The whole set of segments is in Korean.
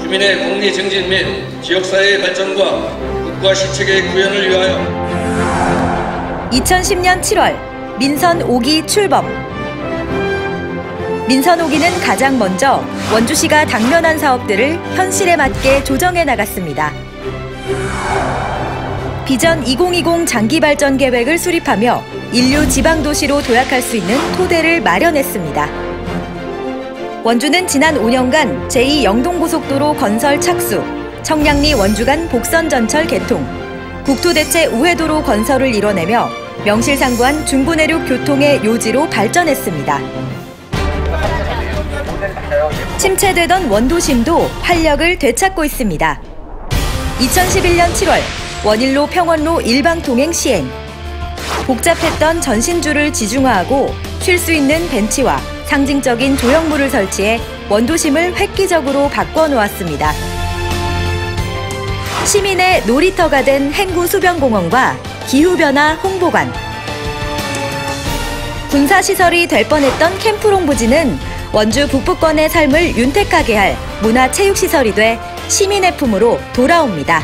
주민의 복리 증진 및 지역사회의 발전과 국가 시책의 구현을 위하여 2010년 7월 민선 5기 출범. 민선 5기는 가장 먼저 원주시가 당면한 사업들을 현실에 맞게 조정해 나갔습니다. 비전 2020 장기 발전 계획을 수립하며 인류 지방 도시로 도약할 수 있는 토대를 마련했습니다. 원주는 지난 5년간 제2 영동고속도로 건설 착수, 청량리 원주 간 복선 전철 개통, 국토대체 우회도로 건설을 이뤄내며 명실상부한 중부내륙 교통의 요지로 발전했습니다. 침체되던 원도심도 활력을 되찾고 있습니다. 2011년 7월 원일로 평원로 일방 통행 시행. 복잡했던 전신줄을 지중화하고 쉴 수 있는 벤치와 상징적인 조형물을 설치해 원도심을 획기적으로 바꿔놓았습니다. 시민의 놀이터가 된 행구 수변공원과 기후변화 홍보관. 군사시설이 될 뻔했던 캠프롱부지는 원주 북부권의 삶을 윤택하게 할 문화체육시설이 돼 시민의 품으로 돌아옵니다.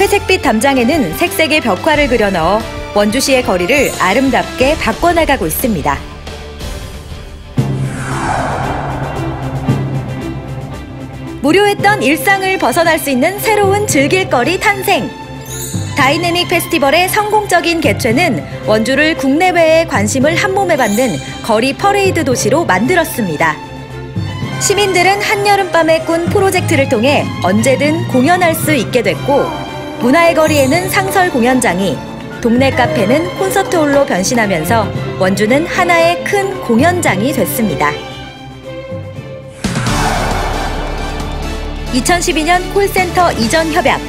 회색빛 담장에는 색색의 벽화를 그려 넣어 원주시의 거리를 아름답게 바꿔나가고 있습니다. 무료했던 일상을 벗어날 수 있는 새로운 즐길거리 탄생. 다이내믹 페스티벌의 성공적인 개최는 원주를 국내외의 관심을 한몸에 받는 거리 퍼레이드 도시로 만들었습니다. 시민들은 한여름밤에 꾼 프로젝트를 통해 언제든 공연할 수 있게 됐고, 문화의 거리에는 상설 공연장이, 동네 카페는 콘서트홀로 변신하면서 원주는 하나의 큰 공연장이 됐습니다. 2012년 콜센터 이전 협약.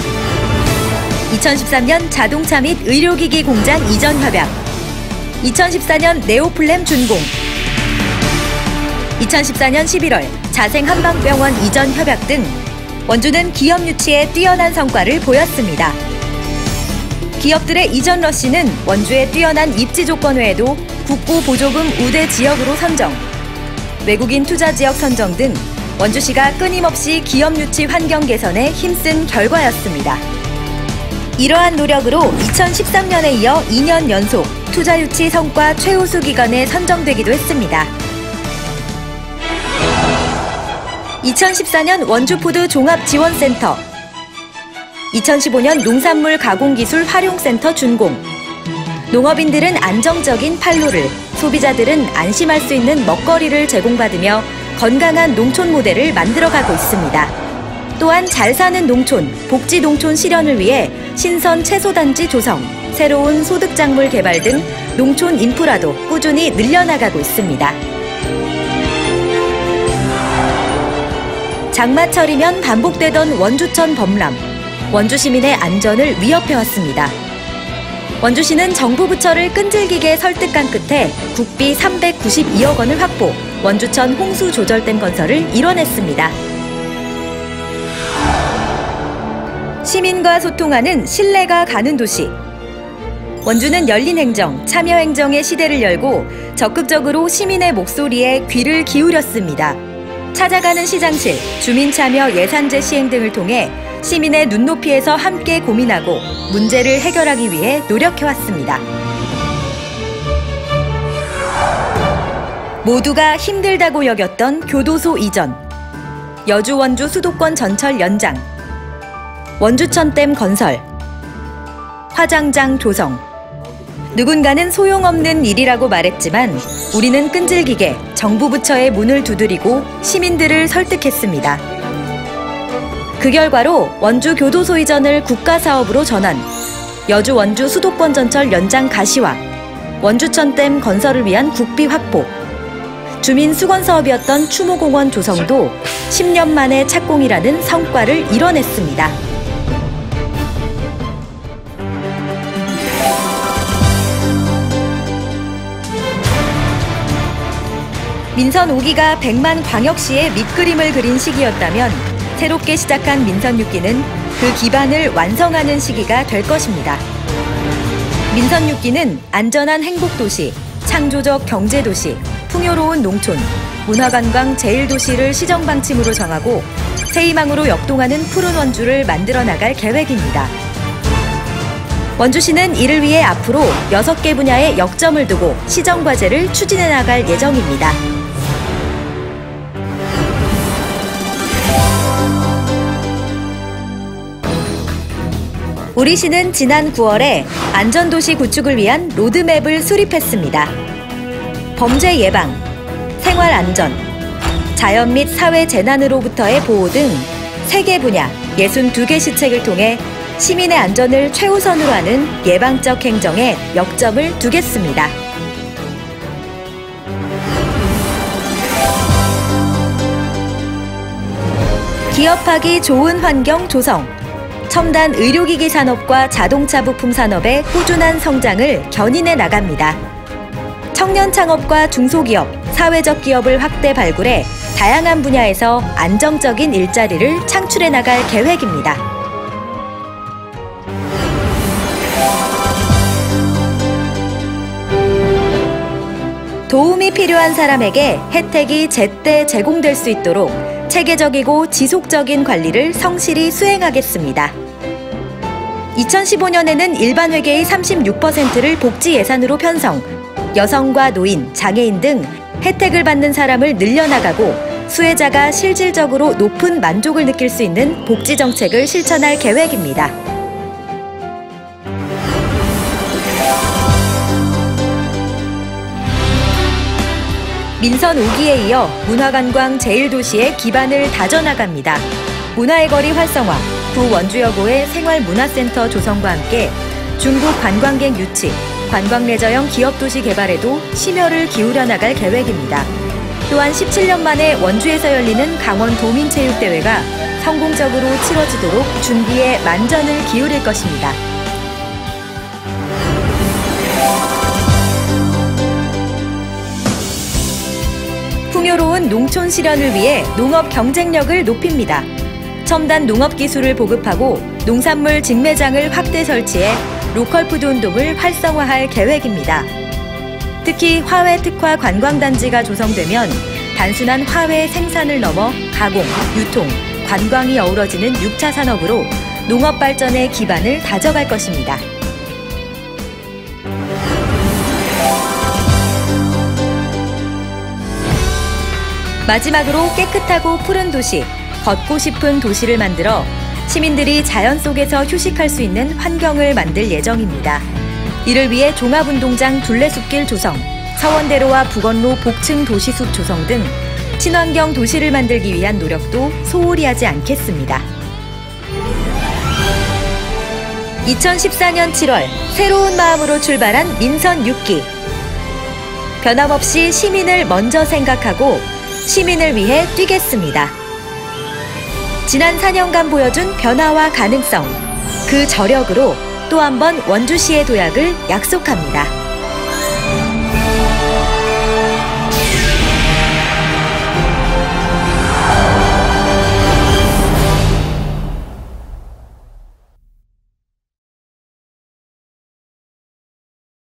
2013년 자동차 및 의료기기 공장 이전 협약. 2014년 네오플렘 준공. 2014년 11월 자생 한방병원 이전 협약 등 원주는 기업 유치에 뛰어난 성과를 보였습니다. 기업들의 이전 러시는 원주의 뛰어난 입지 조건 외에도 국고 보조금 우대 지역으로 선정, 외국인 투자 지역 선정 등 원주시가 끊임없이 기업 유치 환경 개선에 힘쓴 결과였습니다. 이러한 노력으로 2013년에 이어 2년 연속 투자 유치 성과 최우수 기관에 선정되기도 했습니다. 2014년 원주푸드 종합지원센터 2015년 농산물 가공기술 활용센터 준공 농업인들은 안정적인 판로를 소비자들은 안심할 수 있는 먹거리를 제공받으며 건강한 농촌 모델을 만들어가고 있습니다. 또한 잘 사는 농촌, 복지 농촌 실현을 위해 신선 채소단지 조성, 새로운 소득작물 개발 등 농촌 인프라도 꾸준히 늘려나가고 있습니다. 장마철이면 반복되던 원주천 범람, 원주 시민의 안전을 위협해왔습니다. 원주시는 정부 부처를 끈질기게 설득한 끝에 국비 392억 원을 확보, 원주천 홍수 조절댐 건설을 이뤄냈습니다. 시민과 소통하는 신뢰가 가는 도시. 원주는 열린 행정, 참여 행정의 시대를 열고 적극적으로 시민의 목소리에 귀를 기울였습니다. 찾아가는 시장실, 주민 참여 예산제 시행 등을 통해 시민의 눈높이에서 함께 고민하고 문제를 해결하기 위해 노력해왔습니다. 모두가 힘들다고 여겼던 교도소 이전, 여주 원주 수도권 전철 연장, 원주천댐 건설, 화장장 조성. 누군가는 소용없는 일이라고 말했지만 우리는 끈질기게 정부 부처의 문을 두드리고 시민들을 설득했습니다. 그 결과로 원주 교도소 이전을 국가 사업으로 전환, 여주 원주 수도권 전철 연장 가시화, 원주천댐 건설을 위한 국비 확보, 주민 수건 사업이었던 추모공원 조성도 10년 만에 착공이라는 성과를 이뤄냈습니다. 민선 5기가 100만 광역시의 밑그림을 그린 시기였다면 새롭게 시작한 민선 6기는 그 기반을 완성하는 시기가 될 것입니다. 민선 6기는 안전한 행복도시, 창조적 경제도시, 풍요 풍요로운 농촌, 문화관광 제1도시를 시정 방침으로 정하고 새희망으로 역동하는 푸른 원주를 만들어 나갈 계획입니다. 원주시는 이를 위해 앞으로 6개 분야의 역점을 두고 시정 과제를 추진해 나갈 예정입니다. 우리 시는 지난 9월에 안전도시 구축을 위한 로드맵을 수립했습니다. 범죄 예방, 생활 안전, 자연 및 사회 재난으로부터의 보호 등 3개 분야 62개 시책을 통해 시민의 안전을 최우선으로 하는 예방적 행정에 역점을 두겠습니다. 기업하기 좋은 환경 조성, 첨단 의료기기 산업과 자동차 부품 산업의 꾸준한 성장을 견인해 나갑니다. 청년 창업과 중소기업, 사회적 기업을 확대 발굴해 다양한 분야에서 안정적인 일자리를 창출해 나갈 계획입니다. 도움이 필요한 사람에게 혜택이 제때 제공될 수 있도록 체계적이고 지속적인 관리를 성실히 수행하겠습니다. 2015년에는 일반 회계의 36%를 복지 예산으로 편성, 여성과 노인, 장애인 등 혜택을 받는 사람을 늘려나가고 수혜자가 실질적으로 높은 만족을 느낄 수 있는 복지 정책을 실천할 계획입니다. 민선 5기에 이어 문화관광 제1도시의 기반을 다져나갑니다. 문화의 거리 활성화, 구 원주여고의 생활문화센터 조성과 함께 중국 관광객 유치, 관광 레저형 기업 도시 개발에도 심혈을 기울여 나갈 계획입니다. 또한 17년 만에 원주에서 열리는 강원 도민체육대회가 성공적으로 치러지도록 준비에 만전을 기울일 것입니다. 풍요로운 농촌 실현을 위해 농업 경쟁력을 높입니다. 첨단 농업 기술을 보급하고 농산물 직매장을 확대 설치해 로컬푸드 운동을 활성화할 계획입니다. 특히 화훼 특화 관광단지가 조성되면 단순한 화훼 생산을 넘어 가공, 유통, 관광이 어우러지는 6차 산업으로 농업 발전의 기반을 다져갈 것입니다. 마지막으로 깨끗하고 푸른 도시, 걷고 싶은 도시를 만들어 시민들이 자연 속에서 휴식할 수 있는 환경을 만들 예정입니다. 이를 위해 종합운동장 둘레숲길 조성, 서원대로와 북원로 복층 도시숲 조성 등 친환경 도시를 만들기 위한 노력도 소홀히 하지 않겠습니다. 2014년 7월 새로운 마음으로 출발한 민선 6기. 변함없이 시민을 먼저 생각하고 시민을 위해 뛰겠습니다. 지난 4년간 보여준 변화와 가능성, 그 저력으로 또 한 번 원주시의 도약을 약속합니다.